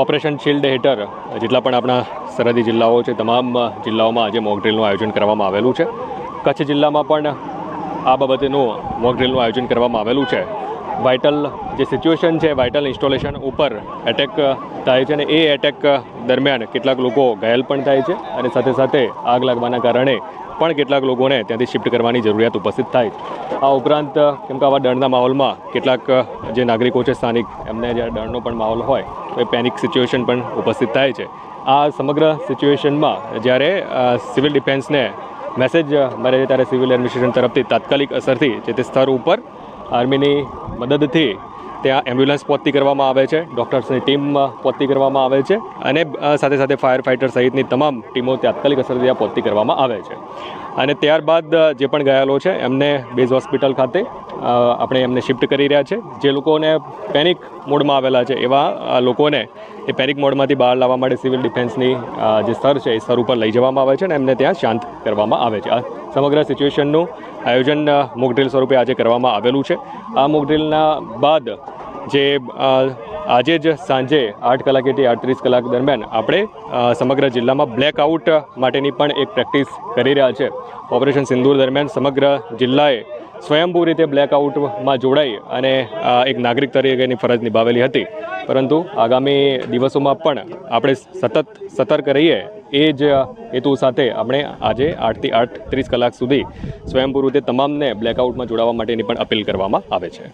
Operation shield હેઠળ, જેટલા પણ આપણા સરહદી જિલ્લાઓ છે, તમામ જિલ્લાઓમાં આજે મોકડ્રીલનું આયોજન કરવામાં આવેલું છે. કચ્છ જિલ્લામાં પણ આ બાબતેનું મોકડ્રીલનું આયોજન કરવામાં આવેલું છે. વાઇટલ જે સિચ્યુએશન છે વાઇટલ ઇન્સ્ટોલેશન ઉપર એટેક થાય છે અને એ એટેક દરમિયાન કેટલાક લોકો ઘાયલ પણ થાય છે અને સાથે સાથે આગ લાગવાના કારણે પણ કેટલાક લોકોને ત્યાંથી શિફ્ટ કરવાની જરૂરિયાત ઉપસ્થિત થાય આ ઉપરાંત, કેમ કે આવા ડરના માહોલમાં કેટલાક જે નાગરિકો છે, સ્થાનિક, એમને જ્યારે ડરનો પણ માહોલ હોય, તો એ પેનિક સિચ્યુએશન પણ ઉપસ્થિત થાય છે. આ સમગ્ર સિચ્યુએશનમાં જ્યારે સિવિલ ડિફેન્સને મેસેજ મળે છે, ત્યારે સિવિલ એડમિનિસ્ટ્રેશન તરફથી તાત્કાલિક અસરથી જે તે સ્તર ઉપર આર્મીની મદદથી ત્યાં એમ્બ્યુલન્સ પહોંચતી કરવામાં આવે છે, ડૉક્ટર્સની ટીમ પહોંચતી કરવામાં આવે છે અને સાથે સાથે ફાયર ફાઇટર સહિતની તમામ ટીમો તાત્કાલિક અસરથી ત્યાં પહોંચતી કરવામાં આવે છે. અને ત્યારબાદ જે પણ ઘાયલો છે, એમને બેઝ હોસ્પિટલ ખાતે આપણે એમને શિફ્ટ કરી રહ્યા છે. જે લોકોને પેનિક મોડમાં આવેલા છે, એવા લોકોને એ પેનિક મોડમાંથી બહાર લાવવા માટે સિવિલ ડિફેન્સની જે સ્તર છે, એ સ્તર ઉપર લઈ જવામાં આવે છે અને એમને ત્યાં શાંત કરવામાં આવે છે. સમગ્ર સિચ્યુએશનનું આયોજન મોકડ્રીલ મોક સ્વરૂપે આજે કરવામાં આવેલું છે. આ મોકડ્રીલના બાદ જે આજે જ સાંજે આઠ કલાકેથી આડત્રીસ કલાક દરમિયાન આપણે સમગ્ર જિલ્લામાં બ્લેકઆઉટ માટેની પણ એક પ્રેક્ટિસ કરી રહ્યા છે. ઓપરેશન સિંદૂર દરમિયાન સમગ્ર જિલ્લાએ સ્વયંભૂ રીતે બ્લેકઆઉટમાં જોડાઈ અને એક નાગરિક તરીકેની ફરજ નિભાવેલી હતી. પરંતુ આગામી દિવસોમાં પણ આપણે સતત સતર્ક રહીએ, એ જ હેતુ સાથે આપણે આજે આઠથી આઠ ત્રીસ કલાક સુધી સ્વયંભૂ રીતે તમામને બ્લેકઆઉટમાં જોડાવા માટેની પણ અપીલ કરવામાં આવે છે.